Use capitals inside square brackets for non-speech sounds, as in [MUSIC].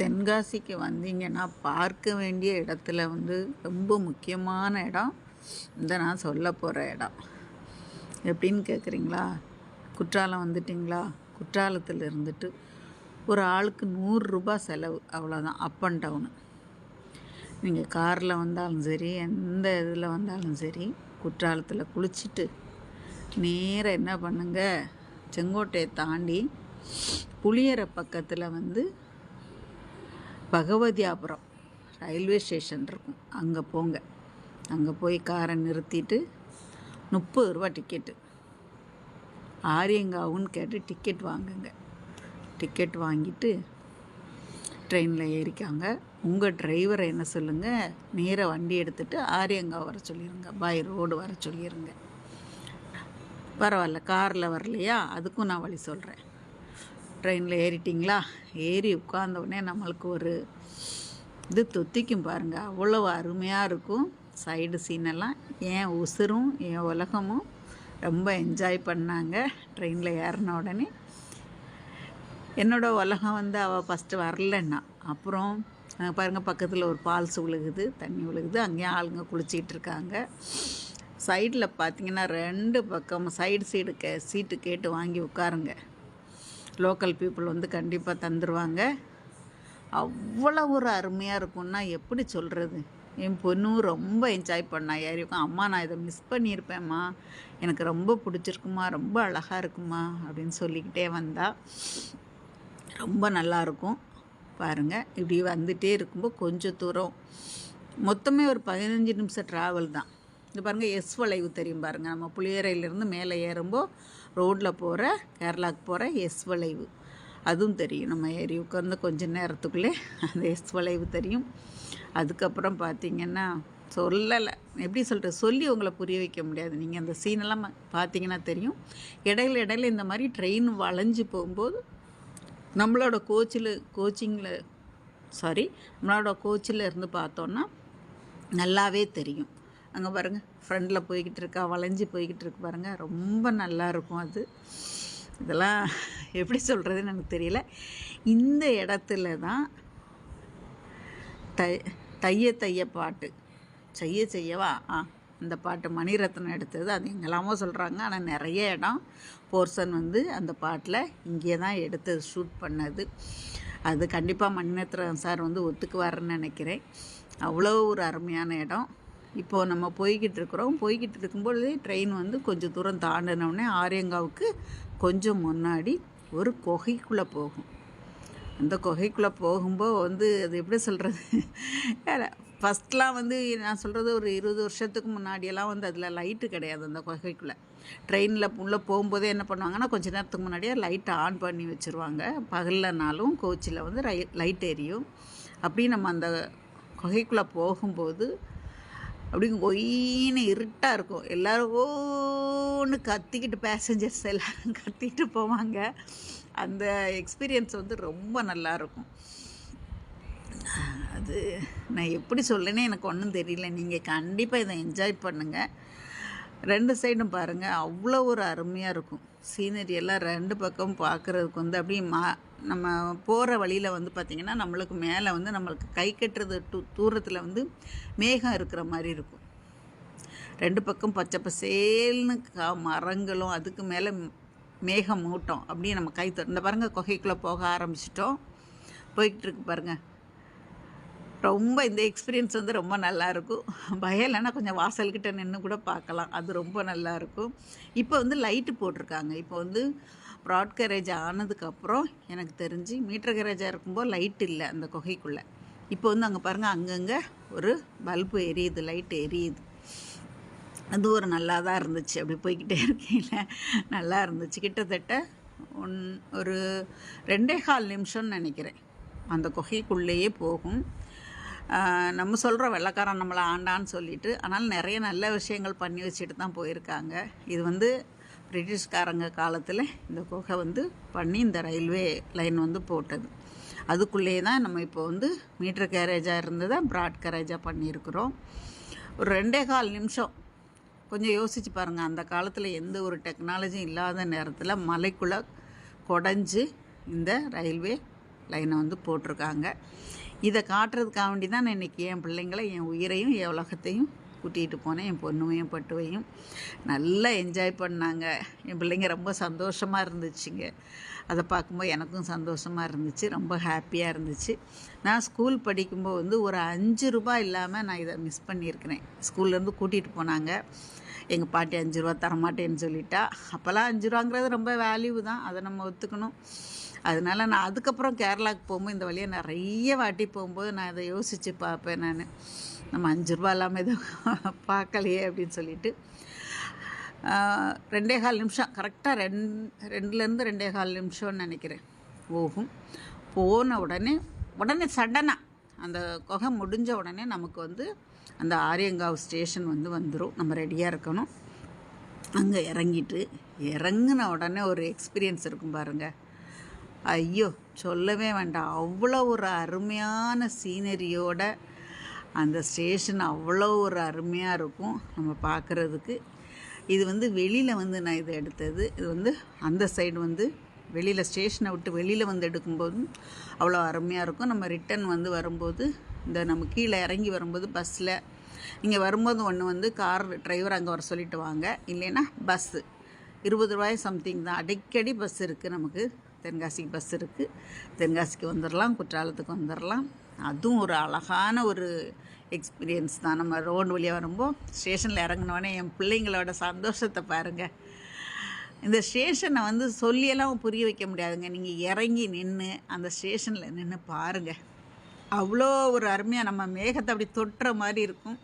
தென்காசிக்கு வந்தீங்கன்னா பார்க்க வேண்டிய இடத்துல வந்து ரொம்ப முக்கியமான இடம். இந்த நான் சொல்ல போகிற இடம். எப்படின்னு கேட்குறீங்களா குற்றாலம் வந்துட்டிங்களா? குற்றாலத்தில் இருந்துட்டு ஒரு ஆளுக்கு நூறுரூபா செலவு. அவ்வளோதான் அப் அண்ட் டவுனு நீங்கள் காரில் வந்தாலும் சரி எந்த இதில் வந்தாலும் சரி குற்றாலத்தில் குளிச்சுட்டு நேராக என்ன பண்ணுங்க? செங்கோட்டையை தாண்டி புளியரை பக்கத்தில் வந்து பகவதியாபுரம் ரயில்வே ஸ்டேஷன் இருக்கும். அங்கே போங்க. அங்கே போய் காரை நிறுத்திட்டு முப்பது ரூபா டிக்கெட்டு. ஆரியங்காவுன்னு கேட்டு டிக்கெட் வாங்குங்க. டிக்கெட் வாங்கிட்டு ட்ரெயினில் ஏறிக்காங்க. உங்கள் டிரைவரை என்ன சொல்லுங்கள் நேராக வண்டி எடுத்துகிட்டு ஆரியங்கா வர சொல்லிடுங்க பாய் ரோடு வர சொல்லிடுங்க பரவாயில்ல காரில் வரலையா? அதுக்கும் நான் வழி சொல்கிறேன் ட்ரெயினில் ஏறிட்டிங்களா? ஏறி உட்காந்த உடனே நம்மளுக்கு ஒரு இது தொத்திக்கும் பாருங்கள் அவ்வளோ அருமையாக இருக்கும். சைடு சீனெல்லாம் என் உசுரும் என் உலகமும் ரொம்ப என்ஜாய் பண்ணாங்க. ட்ரெயினில் ஏறின உடனே என்னோடய உலகம் வந்து அவள் ஃபஸ்ட்டு வரலன்னா. அப்புறம் பாருங்கள் பக்கத்தில் ஒரு ஃபால்ஸ் விழுகுது தண்ணி விழுகுது. அங்கேயும் ஆளுங்க குளிச்சிக்கிட்டு இருக்காங்க. சைடில் பார்த்தீங்கன்னா ரெண்டு பக்கம் சைடு சைடு கே சீட்டு கேட்டு வாங்கி உட்காருங்க. லோக்கல் பீப்புள் வந்து கண்டிப்பாக தந்துடுவாங்க அவ்வளோ ஒரு அருமையாக இருக்கும்னா எப்படி சொல்கிறது என் பொண்ணும் ரொம்ப என்ஜாய் பண்ணா. யாரையும் அம்மா நான் இதை மிஸ் பண்ணியிருப்பேம்மா எனக்கு ரொம்ப பிடிச்சிருக்குமா ரொம்ப அழகாக இருக்குமா அப்படின்னு சொல்லிக்கிட்டே வந்தா ரொம்ப நல்லாயிருக்கும் பாருங்கள் இப்படி வந்துகிட்டே இருக்கும்போது கொஞ்சம் தூரம். மொத்தமே ஒரு பதினஞ்சு நிமிஷம் ட்ராவல் தான். இது பாருங்கள் எஸ் வளைவு தெரியும் பாருங்கள் நம்ம புளியரையிலேருந்து மேலே ஏறும்போது ரோட்டில் போகிற கேரளாவுக்கு போகிற எஸ் வளைவு. அதுவும் தெரியும். நம்ம ஏறி உட்காந்து கொஞ்ச நேரத்துக்குள்ளே அந்த எஸ் வளைவு தெரியும். அதுக்கப்புறம் பார்த்திங்கன்னா சொல்லலை. எப்படி சொல்கிறது சொல்லி உங்களை புரிய வைக்க முடியாது. நீங்கள் அந்த சீனெல்லாம் பார்த்தீங்கன்னா தெரியும். இடையில இடையில இந்த மாதிரி ட்ரெயின் வளைஞ்சு போகும்போது நம்மளோட கோச்சில் கோச்சிங்கில் சாரி நம்மளோட கோச்சில் இருந்து பார்த்தோன்னா நல்லாவே தெரியும். அங்கே பாருங்கள் ஃப்ரெண்டில் போய்கிட்டு இருக்கா வளைஞ்சு போய்கிட்டு இருக்கு பாருங்கள் ரொம்ப நல்லாயிருக்கும் அது. இதெல்லாம் எப்படி சொல்கிறதுன்னு எனக்கு தெரியல. இந்த இடத்துல தான் தை தைய தைய பாட்டு. செய்ய செய்யவா ஆ அந்த பாட்டு மணிரத்னம் எடுத்தது அது எங்கெல்லாமோ சொல்கிறாங்க ஆனால் நிறைய இடம் போர்ஷன் வந்து அந்த பாட்டில் இங்கே தான் எடுத்தது ஷூட் பண்ணது. அது கண்டிப்பாக மணிரத்னம் சார் வந்து ஒத்துக்குவாருன்னு நினைக்கிறேன். அவ்வளோ ஒரு அருமையான இடம். இப்போது நம்ம போய்கிட்டு இருக்கிறோம். போய்கிட்டு இருக்கும்பொழுதே ட்ரெயின் வந்து கொஞ்சம் தூரம் தாண்டினோடனே ஆரியங்காவுக்கு கொஞ்சம் முன்னாடி ஒரு குகைக்குள்ளே போகும். அந்த குகைக்குள்ளே போகும்போது வந்து அது எப்படி சொல்கிறது ஃபஸ்ட்லாம் வந்து நான் சொல்கிறது ஒரு இருபது வருஷத்துக்கு முன்னாடியெல்லாம் வந்து அதில் லைட்டு கிடையாது அந்த குகைக்குள்ளே. ட்ரெயினில் உள்ளே போகும்போதே என்ன பண்ணுவாங்கன்னா கொஞ்ச நேரத்துக்கு முன்னாடியே லைட்டை ஆன் பண்ணி வச்சுருவாங்க. பகல்லனாலும் கோச்சில் வந்து ரை லைட் எரியும். அப்படி நம்ம அந்த குகைக்குள்ளே போகும்போது அப்படி ஒயின்னு இருட்டாக இருக்கும். எல்லோரும் ஓன்னு கத்திக்கிட்டு பேசஞ்சர்ஸ் எல்லோரும் கத்திக்கிட்டு போவாங்க. அந்த எக்ஸ்பீரியன்ஸ் வந்து ரொம்ப நல்லாயிருக்கும் அது நான் எப்படி சொல்லனே எனக்கு ஒன்றும் தெரியல. நீங்கள் கண்டிப்பாக இதை என்ஜாய் பண்ணுங்கள் ரெண்டு சைடும் பாருங்கள் அவ்வளோ ஒரு அருமையாக இருக்கும். சீனரி எல்லாம் ரெண்டு பக்கம் பார்க்குறதுக்கு வந்து அப்படியே மா நம்ம போகிற வழியில் வந்து பார்த்திங்கன்னா நம்மளுக்கு மேலே வந்து நம்மளுக்கு கை கட்டுறது டூ தூரத்தில் வந்து மேகம் இருக்கிற மாதிரி இருக்கும். ரெண்டு பக்கம் பச்சை பசேல்னு கா மரங்களும் அதுக்கு மேலே மேகம் மூட்டம். அப்படியே நம்ம கை இந்த பாருங்கள் குகைக்குள்ளே போக ஆரம்பிச்சிட்டோம். போய்கிட்டு இருக்கு பாருங்கள் ரொம்ப இந்த எக்ஸ்பீரியன்ஸ் வந்து ரொம்ப நல்லாயிருக்கும் பயம் இல்லைன்னா கொஞ்சம் வாசல்கிட்ட நின்று கூட பார்க்கலாம். அது ரொம்ப நல்லாயிருக்கும் இப்போ வந்து லைட்டு போட்டிருக்காங்க. இப்போ வந்து ப்ராட் கேரேஜ் ஆனதுக்கப்புறம் எனக்கு தெரிஞ்சு மீட்டர் கேரேஜாக இருக்கும்போது லைட் இல்லை அந்த குகைக்குள்ளே. இப்போ வந்து அங்கே பாருங்கள் அங்கங்கே ஒரு பல்பு எரியுது லைட் எரியுது. அது ஒரு நல்லா தான் இருந்துச்சு. அப்படி போய்கிட்டே இருக்கையில் நல்லா இருந்துச்சு. கிட்டத்தட்ட ஒன் ஒரு ரெண்டே கால் நிமிஷம்னு நினைக்கிறேன். அந்த குகைக்குள்ளேயே போகும். நம்ம சொல்கிறோம் வெள்ளைக்காரன் நம்மளை ஆண்டான்னு சொல்லிட்டு ஆனால் நிறைய நல்ல விஷயங்கள் பண்ணி வச்சுட்டு தான் போயிருக்காங்க. இது வந்து பிரிட்டிஷ்காரங்க காலத்தில் இந்த குகை வந்து பண்ணி இந்த ரயில்வே லைன் வந்து போட்டது. அதுக்குள்ளேயே தான் நம்ம இப்போ வந்து மீட்டர் கேரேஜாக இருந்ததை ப்ராட் கேரேஜாக பண்ணியிருக்கிறோம். ஒரு ரெண்டே கால் நிமிஷம். கொஞ்சம் யோசிச்சு பாருங்கள் அந்த காலத்தில் எந்த ஒரு டெக்னாலஜியும் இல்லாத நேரத்தில் மலைக்குள்ளே குடஞ்சி இந்த ரயில்வே லைனை வந்து போட்டிருக்காங்க. இதை காட்டுறதுக்காக வேண்டி தான் நான் இன்றைக்கி என் பிள்ளைங்களை என் உயிரையும் என் உலகத்தையும் கூட்டிகிட்டு போனேன். என் பொண்ணுவையும் பட்டுவையும் நல்லா என்ஜாய் பண்ணாங்க. என் பிள்ளைங்க ரொம்ப சந்தோஷமாக இருந்துச்சுங்க. அதை பார்க்கும்போது எனக்கும் சந்தோஷமாக இருந்துச்சு. ரொம்ப ஹாப்பியாக இருந்துச்சு. நான் ஸ்கூல் படிக்கும்போது வந்து ஒரு அஞ்சு ரூபாய் இல்லாமல் நான் இதை மிஸ் பண்ணியிருக்கிறேன். ஸ்கூல்லேருந்து கூட்டிகிட்டு போனாங்க. எங்கள் பாட்டி அஞ்சு ரூபா தரமாட்டேன்னு சொல்லிட்டா. அப்போல்லாம் அஞ்சு ரூபாங்கிறது ரொம்ப வேல்யூ தான். அதை நம்ம ஒத்துக்கணும். அதனால நான் அதுக்கப்புறம் கேரளாவுக்கு போகும்போது இந்த வழியை நிறைய வாட்டி போகும்போது நான் இதை யோசித்து பார்ப்பேன் நான். நம்ம அஞ்சு ரூபா இல்லாமல் எதுவும் [LAUGHS] பார்க்கலையே அப்படின்னு சொல்லிட்டு ரெண்டே கால் நிமிஷம். கரெக்டாக ரெண் ரெண்டுலேருந்து ரெண்டே கால் நிமிஷம்னு நினைக்கிறேன். போகும். போன உடனே உடனே சடனாக அந்த குகை முடிஞ்ச உடனே நமக்கு வந்து அந்த ஆரியங்காவ் ஸ்டேஷன் வந்து வந்துடும் நம்ம ரெடியாக இருக்கணும். அங்கே இறங்கிட்டு இறங்குன உடனே ஒரு எக்ஸ்பீரியன்ஸ் இருக்கும் பாருங்கள் ஐயோ சொல்லவே வேண்டாம். அவ்வளோ ஒரு அருமையான சீனரியோட அந்த ஸ்டேஷன் அவ்வளோ ஒரு அருமையாக இருக்கும் நம்ம பார்க்குறதுக்கு இது வந்து வெளியில் வந்து நான் இதை எடுத்தது. இது வந்து அந்த சைடு வந்து வெளியில் ஸ்டேஷனை விட்டு வெளியில் வந்து எடுக்கும்போது அவ்வளோ அருமையாக இருக்கும். நம்ம ரிட்டன் வந்து வரும்போது இந்த நம்ம கீழே இறங்கி வரும்போது பஸ்ஸில் இங்கே வரும்போது ஒன்று வந்து கார் டிரைவர் அங்கே வர சொல்லிட்டு வாங்க. இல்லைன்னா பஸ்ஸு இருபது ரூபாய் சம்திங் தான். அடிக்கடி பஸ் இருக்குது நமக்கு. தென்காசிக்கு பஸ் இருக்குது தென்காசிக்கு வந்துடலாம் குற்றாலத்துக்கு வந்துடலாம் அதுவும் ஒரு அழகான ஒரு எக்ஸ்பீரியன்ஸ் தான். நம்ம ரோடு வழியாக வரும்போது ஸ்டேஷனில் இறங்கினோடனே என் பிள்ளைங்களோட சந்தோஷத்தை பாருங்கள் இந்த ஸ்டேஷனை வந்து சொல்லியெல்லாம் புரிய வைக்க முடியாதுங்க. நீங்கள் இறங்கி நின்று அந்த ஸ்டேஷனில் நின்று பாருங்கள் அவ்வளோ ஒரு அருமையாக நம்ம மேகத்தை அப்படி தொட்டுற மாதிரி இருக்கும்.